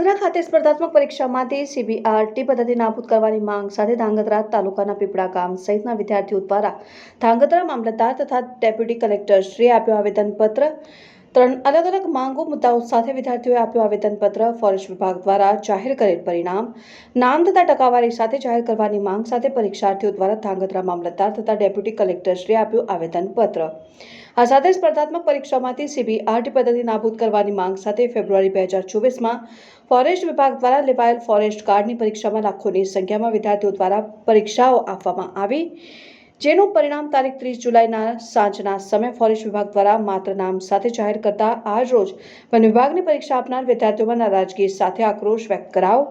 ધાંગધ્રા ખાતે સ્પર્ધાત્મક પરીક્ષામાંથી સીબીઆરટી પદ્ધતિ નાબૂદ કરવાની માંગ સાથે ધાંગધ્રા તાલુકાના પીપળા ગામ સહિતના વિદ્યાર્થીઓ દ્વારા ધાંગધ્રા મામલતદાર તથા ડેપ્યુટી કલેક્ટરશ્રીએ આપ્યો આવેદનપત્ર. ત્રણ અલગ અલગ માંગો, મુદ્દાઓ સાથે વિદ્યાર્થીઓએ આપ્યો આવેદનપત્ર. ફોરેસ્ટ વિભાગ દ્વારા જાહેર કરેલ પરિણામ, નામ તથા ટકાવારી સાથે જાહેર કરવાની માંગ સાથે પરીક્ષાર્થીઓ દ્વારા ધાંગધ્રા મામલતદાર તથા ડેપ્યુટી કલેક્ટરશ્રીએ આપ્યું આવેદનપત્ર. આ સાથે સ્પર્ધાત્મક પરીક્ષામાંથી સીબીઆરટી પદ્ધતિ નાબૂદ કરવાની માંગ સાથે ફેબ્રુઆરી બે હજાર ચોવીસમાં ફોરેસ્ટ વિભાગ દ્વારા લેવાયેલ ફોરેસ્ટ ગાર્ડની પરીક્ષામાં લાખોની સંખ્યામાં વિદ્યાર્થીઓ દ્વારા પરીક્ષાઓ આપવામાં આવી, જેનું પરિણામ તારીખ ત્રીસ જુલાઈના સાંજના સમય ફોરેસ્ટ વિભાગ દ્વારા માત્ર નામ સાથે જાહેર કરતા આજ રોજ વન વિભાગની પરીક્ષા આપનાર વિદ્યાર્થીઓમાં નારાજગી સાથે આક્રોશ વ્યક્ત કરાવ.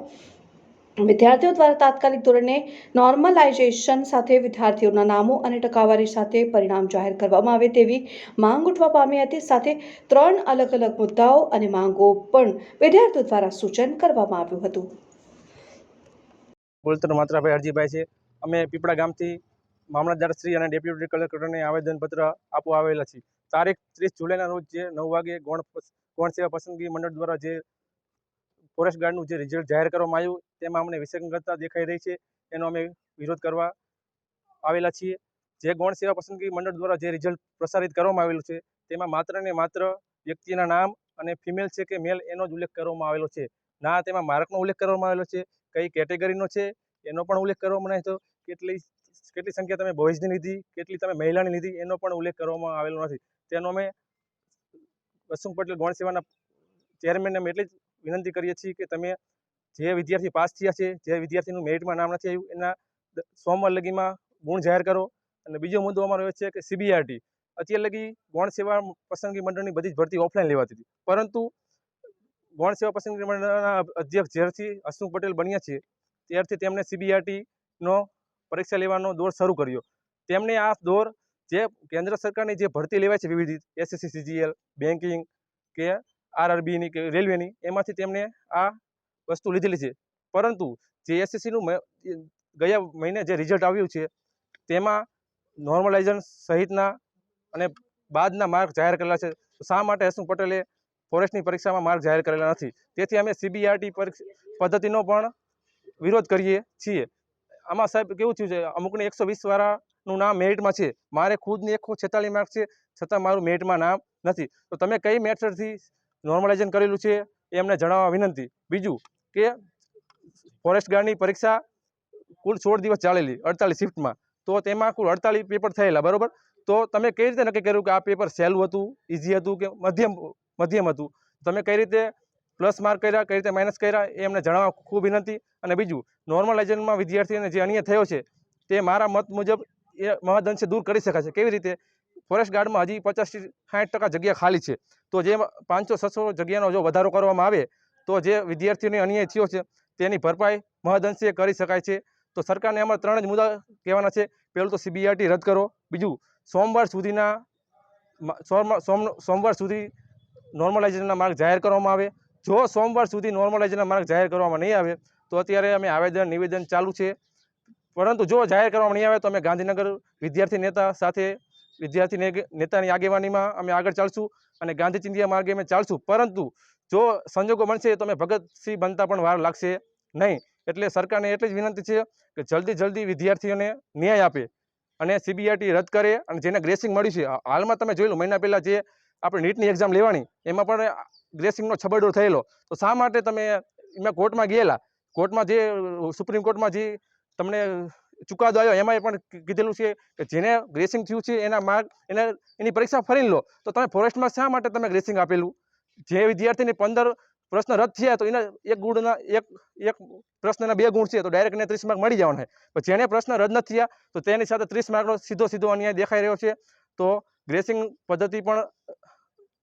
વિદ્યાર્થીઓ દ્વારા તાત્કાલિક ધોરણે નોર્મલાઇઝેશન સાથે વિદ્યાર્થીઓના નામો અને ટકાવારી સાથે પરિણામ જાહેર કરવામાં આવે તેવી માંગ ઉઠવા પામી હતી. સાથે ત્રણ અલગ અલગ મુદ્દાઓ અને માંગો પણ વિદ્યાર્થીઓ દ્વારા સૂચન કરવામાં આવ્યું હતું. બોલતર માત્રાભાઈ હરજીભાઈ છે. અમે પીપળા ગામથી મામલતદાર શ્રી અને ડેપ્યુટી કલેક્ટરને આવેદનપત્ર આપવા આવેલા છીએ. તારીખ ત્રીસ જુલાઈના રોજ જે નવ વાગે ગૌણ ગૌણ સેવા પસંદગી મંડળ દ્વારા જે ફોરેસ્ટ ગાર્ડનું જે રિઝલ્ટ જાહેર કરવામાં આવ્યું તેમાં અમને વિસંગતતા દેખાઈ રહી છે, એનો અમે વિરોધ કરવા આવેલા છીએ. જે ગૌણ સેવા પસંદગી મંડળ દ્વારા જે રિઝલ્ટ પ્રસારિત કરવામાં આવેલું છે, તેમાં માત્ર ને માત્ર વ્યક્તિના નામ અને ફિમેલ છે કે મેલ એનો જ ઉલ્લેખ કરવામાં આવેલો છે. ના, તેમાં માર્કનો ઉલ્લેખ કરવામાં આવેલો છે, કઈ કેટેગરીનો છે, એનો પણ ઉલ્લેખ કરવામાં છે, કેટલી કેટલી સંખ્યા તમે બોયઝની લીધી, કેટલી તમે મહિલાની લીધી, એનો પણ ઉલ્લેખ કરવામાં આવેલો નથી. તેનો અમે વસુમ પટેલ ગૌણ સેવાના ચેરમેનને અમે એટલી જ વિનંતી કરીએ છીએ કે તમે જે વિદ્યાર્થી પાસ થયા છે, જે વિદ્યાર્થીનું મેરિટમાં નામ નથી આવ્યું, એના સોમવાર લગીમાં ગુણ જાહેર કરો. અને બીજો મુદ્દો અમારો એ છે કે સીબીઆરટી અત્યાર લગી ગૌણ સેવા પસંદગી મંડળની બધી જ ભરતી ઓફલાઈન લેવાતી હતી. પરંતુ ગૌણ સેવા પસંદગી મંડળના અધ્યક્ષ જ્યારથી હસમુખ પટેલ બન્યા છે, ત્યારથી તેમણે સીબીઆરટીનો પરીક્ષા લેવાનો દોર શરૂ કર્યો. તેમણે આ દોર જે કેન્દ્ર સરકારની જે ભરતી લેવાય છે વિવિધ એસએસસી સીજીએલ બેન્કિંગ કે આરઆરબીની કે રેલવેની, એમાંથી તેમણે આ વસ્તુ લીધેલી છે. પરંતુ જે એસએસસીનું ગયા મહિને જે રિઝલ્ટ આવ્યું છે, તેમાં નોર્મલાઇઝન સહિતના અને બાદના માર્ક જાહેર કરેલા છે. શા માટે હસમુખ પટેલે ફોરેસ્ટની પરીક્ષામાં માર્ક જાહેર કરેલા નથી? તેથી અમે સીબીઆરટી પદ્ધતિનો પણ વિરોધ કરીએ છીએ. આમાં સાહેબ કેવું થયું છે? અમુકને એકસો વીસવાળાનું નામ મેરિટમાં છે. મારે ખુદની એકસો છેતાલીસ માર્ક છે, છતાં મારું મેરિટમાં નામ નથી. તો તમે કઈ મેથડથી નોર્મલાઇઝન કરેલું છે એ અમને જણાવવા વિનંતી. બીજું કે ફોરેસ્ટ ગાર્ડની પરીક્ષા કુલ સોળ દિવસ ચાલેલી, અડતાલીસ શિફ્ટમાં તો તેમાં કુલ અડતાલીસ પેપર થયેલા, બરાબર? તો તમે કઈ રીતે નક્કી કર્યું કે આ પેપર સહેલું હતું ઇઝી હતું કે મધ્યમ મધ્યમ હતું? તમે કઈ રીતે પ્લસ માર્ક કર્યા, કઈ રીતે માઇનસ કર્યા, એ અમને જણાવવા ખૂબ વિનંતી. અને બીજું નોર્મલાઇઝનમાં વિદ્યાર્થીઓને જે અન્ય થયો છે, તે મારા મત મુજબ એ મહદઅંશે દૂર કરી શકાશે કેવી રીતે? ફોરેસ્ટ ગાર્ડમાં હજી પચાસથી સાઠ ટકા જગ્યા ખાલી છે. તો જે પાંચસો, છસો જગ્યાનો જો વધારો કરવામાં આવે તો જે વિદ્યાર્થીઓને અન્યાય થયો છે, તેની ભરપાઈ મહદઅંશે કરી શકાય છે. તો સરકારને અમારા ત્રણ જ મુદ્દા કહેવાના છે. પહેલું તો સીબીઆરટી રદ કરો. બીજું, સોમવાર સુધીના સોમવાર સુધી નોર્મલાઇઝેશનના માર્ગ જાહેર કરવામાં આવે. જો સોમવાર સુધી નોર્મલાઇઝેશનના માર્ગ જાહેર કરવામાં નહીં આવે, તો અત્યારે અમે આવેદન, નિવેદન ચાલુ છે. પરંતુ જો જાહેર કરવામાં નહીં આવે, તો અમે ગાંધીનગર વિદ્યાર્થી નેતા સાથે વિદ્યાર્થી નેતાની આગેવાનીમાં અમે આગળ ચાલશું અને ગાંધી ચિંધિયા માર્ગે અમે ચાલશું. પરંતુ જો સંજોગો બનશે તો અમે ભગતસિંહ બનતા પણ વાર લાગશે નહીં. એટલે સરકારને એટલી જ વિનંતી છે કે જલ્દી જલ્દી વિદ્યાર્થીઓને ન્યાય આપે અને સીબીઆઈટી રદ કરે અને જેને ગ્રેસિંગ મળ્યું છે. હાલમાં તમે જોઈ મહિના પહેલાં જે આપણે નીટની એક્ઝામ લેવાની, એમાં પણ ગ્રેસિંગનો છબરડો થયેલો. તો શા માટે તમે એમાં કોર્ટમાં ગયેલા? કોર્ટમાં જે, સુપ્રીમ કોર્ટમાં જે તમને ચુકાદો આવ્યો એમાં પણ કીધેલું છે કે જેને ગ્રેસિંગ થયું છે એના માર્ક એને, એની પરીક્ષા ફરી લો. તો તમે ફોરેસ્ટમાં શા માટે તમે ગ્રેસિંગ આપેલું? જે વિદ્યાર્થીને પંદર પ્રશ્ન રદ થયા તો એના એક ગુણના, એક એક પ્રશ્નના બે ગુણ છે. તો ડાયરેક્ટ એને ત્રીસ માર્ક મળી જવાના પણ જેને પ્રશ્ન રદ નથી થયા તો તેની સાથે ત્રીસ માર્કનો સીધો સીધો અન્યાય દેખાઈ રહ્યો છે. તો ગ્રેસિંગ પદ્ધતિ પણ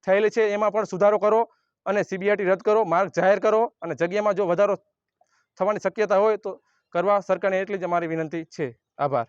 થયેલી છે. એમાં પણ સુધારો કરો અને સીબીઆઈટી રદ કરો. માર્ક જાહેર કરો અને જગ્યામાં જો વધારો થવાની શક્યતા હોય તો કરવા સરકારને એટલી જ અમારી વિનંતી છે. આભાર.